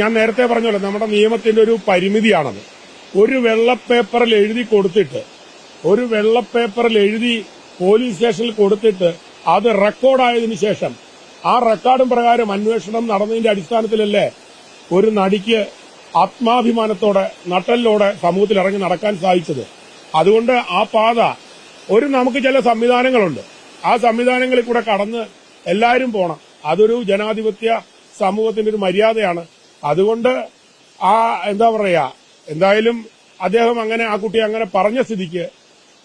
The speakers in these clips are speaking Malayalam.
ഞാൻ നേരത്തെ പറഞ്ഞല്ലോ നമ്മുടെ നിയമത്തിന്റെ ഒരു പരിമിതിയാണത്. ഒരു വെള്ളപ്പേപ്പറിൽ എഴുതി കൊടുത്തിട്ട് ഒരു വെള്ളപ്പേപ്പറിൽ എഴുതി പോലീസ് സ്റ്റേഷനിൽ കൊടുത്തിട്ട് അത് റെക്കോർഡായതിനു ശേഷം ആ റെക്കോർഡും പ്രകാരം അന്വേഷണം നടന്നതിന്റെ അടിസ്ഥാനത്തിലല്ലേ ഒരു നടിക്ക് ആത്മാഭിമാനത്തോടെ നട്ടലിലൂടെ സമൂഹത്തിൽ ഇറങ്ങി നടക്കാൻ സാധിച്ചത്. അതുകൊണ്ട് ആ പാത ഒരു നമുക്ക് ചില സംവിധാനങ്ങളുണ്ട്. ആ സംവിധാനങ്ങളിൽ കൂടെ കടന്ന് എല്ലാവരും പോണം. അതൊരു ജനാധിപത്യ സമൂഹത്തിന്റെ ഒരു മര്യാദയാണ്. അതുകൊണ്ട് ആ എന്താ പറയാ എന്തായാലും അദ്ദേഹം അങ്ങനെ ആ കുട്ടി അങ്ങനെ പറഞ്ഞ സ്ഥിതിക്ക്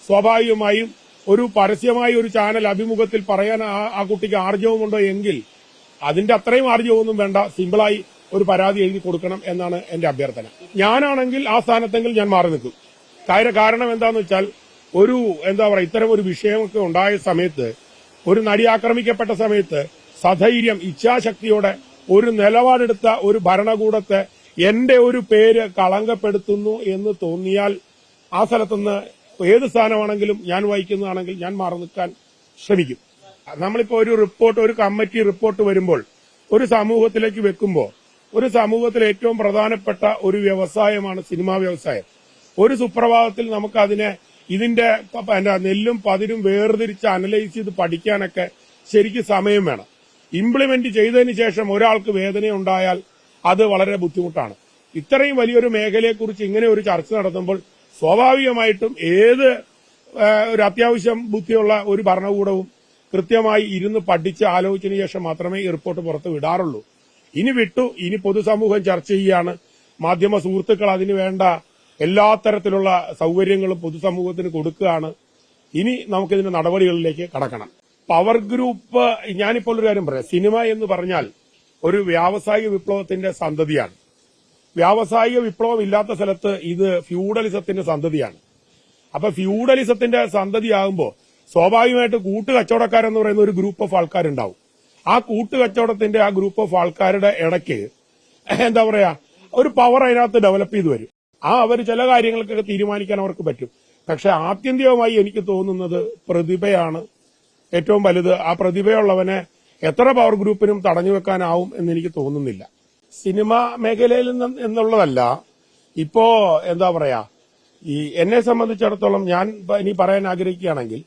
സ്വാഭാവികമായും ഒരു പരസ്യമായി ഒരു ചാനൽ അഭിമുഖത്തിൽ പറയാൻ ആ- കുട്ടിക്ക് ആർജവമുണ്ടോ എങ്കിൽ അതിന്റെ അത്രയും ആർജവമൊന്നും വേണ്ട സിമ്പിളായി ഒരു പരാതി എഴുതി കൊടുക്കണം എന്നാണ് എന്റെ അഭ്യർത്ഥന. ഞാനാണെങ്കിൽ ആ സ്ഥാനത്തെങ്കിൽ ഞാൻ മാറി നിൽക്കും. കാര്യം കാരണം എന്താന്ന് വെച്ചാൽ ഒരു എന്താ പറയുക ഇത്തരം ഒരു വിഷയമൊക്കെ ഉണ്ടായ സമയത്ത് ഒരു നടി ആക്രമിക്കപ്പെട്ട സമയത്ത് സധൈര്യം ഇച്ഛാശക്തിയോടെ ഒരു നിലപാടെടുത്ത ഒരു ഭരണകൂടത്തെ എന്റെ ഒരു പേര് കളങ്കപ്പെടുത്തുന്നു എന്ന് തോന്നിയാൽ ആ സ്ഥലത്തുനിന്ന് ഏത് സ്ഥാനമാണെങ്കിലും ഞാൻ വഹിക്കുന്നതാണെങ്കിൽ ഞാൻ മാറി നിൽക്കാൻ ശ്രമിക്കും. നമ്മളിപ്പോ ഒരു റിപ്പോർട്ട് ഒരു കമ്മിറ്റി റിപ്പോർട്ട് വരുമ്പോൾ ഒരു സമൂഹത്തിലേക്ക് വെക്കുമ്പോൾ ഒരു സമൂഹത്തിൽ ഏറ്റവും പ്രധാനപ്പെട്ട ഒരു വ്യവസായമാണ് സിനിമാ വ്യവസായം. ഒരു സുപ്രഭാതത്തിൽ നമുക്ക് അതിനെ ഇതിന്റെ നെല്ലും പതിരും വേർതിരിച്ച് അനലൈസ് ചെയ്ത് പഠിക്കാനൊക്കെ ശരിക്കും സമയം വേണം. ഇംപ്ലിമെന്റ് ചെയ്തതിന് ശേഷം ഒരാൾക്ക് വേദനയുണ്ടായാൽ അത് വളരെ ബുദ്ധിമുട്ടാണ്. ഇത്രയും വലിയൊരു മേഖലയെക്കുറിച്ച് ഇങ്ങനെ ഒരു ചർച്ച നടത്തുമ്പോൾ സ്വാഭാവികമായിട്ടും ഏത് ഒരു അത്യാവശ്യം ബുദ്ധിയുള്ള ഒരു ഭരണകൂടവും കൃത്യമായി ഇരുന്ന് പഠിച്ച് ആലോചിച്ചതിന് ശേഷം മാത്രമേ ഈ റിപ്പോർട്ട് പുറത്ത് വിടാറുള്ളൂ. ഇനി വിട്ടു ഇനി പൊതുസമൂഹം ചർച്ച ചെയ്യുകയാണ് മാധ്യമ സുഹൃത്തുക്കൾ അതിന് വേണ്ട എല്ലാ തരത്തിലുള്ള സൗകര്യങ്ങളും പൊതുസമൂഹത്തിന് കൊടുക്കുകയാണ്. ഇനി നമുക്കിതിന്റെ നടപടികളിലേക്ക് കടക്കണം. പവർ ഗ്രൂപ്പ് ഞാനിപ്പോൾ ഒരു കാര്യം പറയാം. സിനിമ എന്ന് പറഞ്ഞാൽ ഒരു വ്യാവസായിക വിപ്ലവത്തിന്റെ സന്തതിയാണ്. വ്യാവസായിക വിപ്ലവം ഇല്ലാത്ത സ്ഥലത്ത് ഇത് ഫ്യൂഡലിസത്തിന്റെ സന്തതിയാണ്. അപ്പൊ ഫ്യൂഡലിസത്തിന്റെ സന്തതിയാകുമ്പോൾ സ്വാഭാവികമായിട്ട് കൂട്ടുകച്ചവടക്കാരെന്ന് പറയുന്ന ഒരു ഗ്രൂപ്പ് ഓഫ് ആൾക്കാരുണ്ടാവും. ആ കൂട്ടുകച്ചവടത്തിന്റെ ആ ഗ്രൂപ്പ് ഓഫ് ആൾക്കാരുടെ ഇടയ്ക്ക് എന്താ പറയാ ഒരു പവർ അതിനകത്ത് ഡെവലപ്പ് ചെയ്തു വരും. ആ അവർ ചില കാര്യങ്ങൾക്കൊക്കെ തീരുമാനിക്കാൻ അവർക്ക് പറ്റും. പക്ഷെ ആത്യന്തികമായി എനിക്ക് തോന്നുന്നത് പ്രതിഭയാണ് ഏറ്റവും വലുത് ആ പ്രതിഭയുള്ളവനെ എത്ര പവർ ഗ്രൂപ്പിനും തടഞ്ഞു വെക്കാനാവും എന്ന് എനിക്ക് തോന്നുന്നില്ല. സിനിമ മേഖലയിൽ എന്നുള്ളതല്ല ഇപ്പോ എന്താ പറയാ ഈ എന്നെ സംബന്ധിച്ചിടത്തോളം ഞാൻ ഇനി പറയാൻ ആഗ്രഹിക്കുകയാണെങ്കിൽ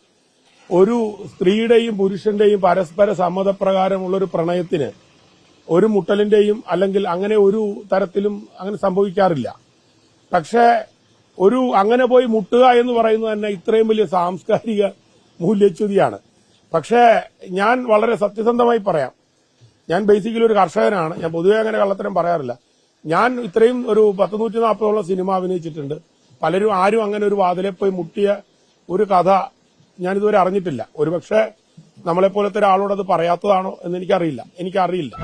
ഒരു സ്ത്രീയുടെയും പുരുഷന്റെയും പരസ്പര സമ്മതപ്രകാരമുള്ള ഒരു പ്രണയത്തിന് ഒരു മുട്ടലിന്റെയും അല്ലെങ്കിൽ അങ്ങനെ ഒരു തരത്തിലും അങ്ങനെ സംഭവിക്കാറില്ല. പക്ഷേ ഒരു അങ്ങനെ പോയി മുട്ടുക എന്ന് പറയുന്നത് തന്നെ ഇത്രയും വലിയ സാംസ്കാരിക മൂല്യച്യുതിയാണ്. പക്ഷേ ഞാൻ വളരെ സത്യസന്ധമായി പറയാം. ഞാൻ ബേസിക്കലി ഒരു കർഷകനാണ്. ഞാൻ പൊതുവെ അങ്ങനെ കള്ളത്തരം പറയാറില്ല. ഞാൻ ഇത്രയും ഒരു പത്ത് നൂറ്റി നാൽപ്പതോളം സിനിമ അഭിനയിച്ചിട്ടുണ്ട്. പലരും ആരും അങ്ങനെ ഒരു വാതിലെ പോയി മുട്ടിയ ഒരു കഥ ഞാൻ ഇതുവരെ അറിഞ്ഞിട്ടില്ല. ഒരുപക്ഷെ നമ്മളെപ്പോലത്തെ ഒരാളോട് അത് പറയാത്തതാണോ എന്ന് എനിക്കറിയില്ല. എനിക്കറിയില്ല.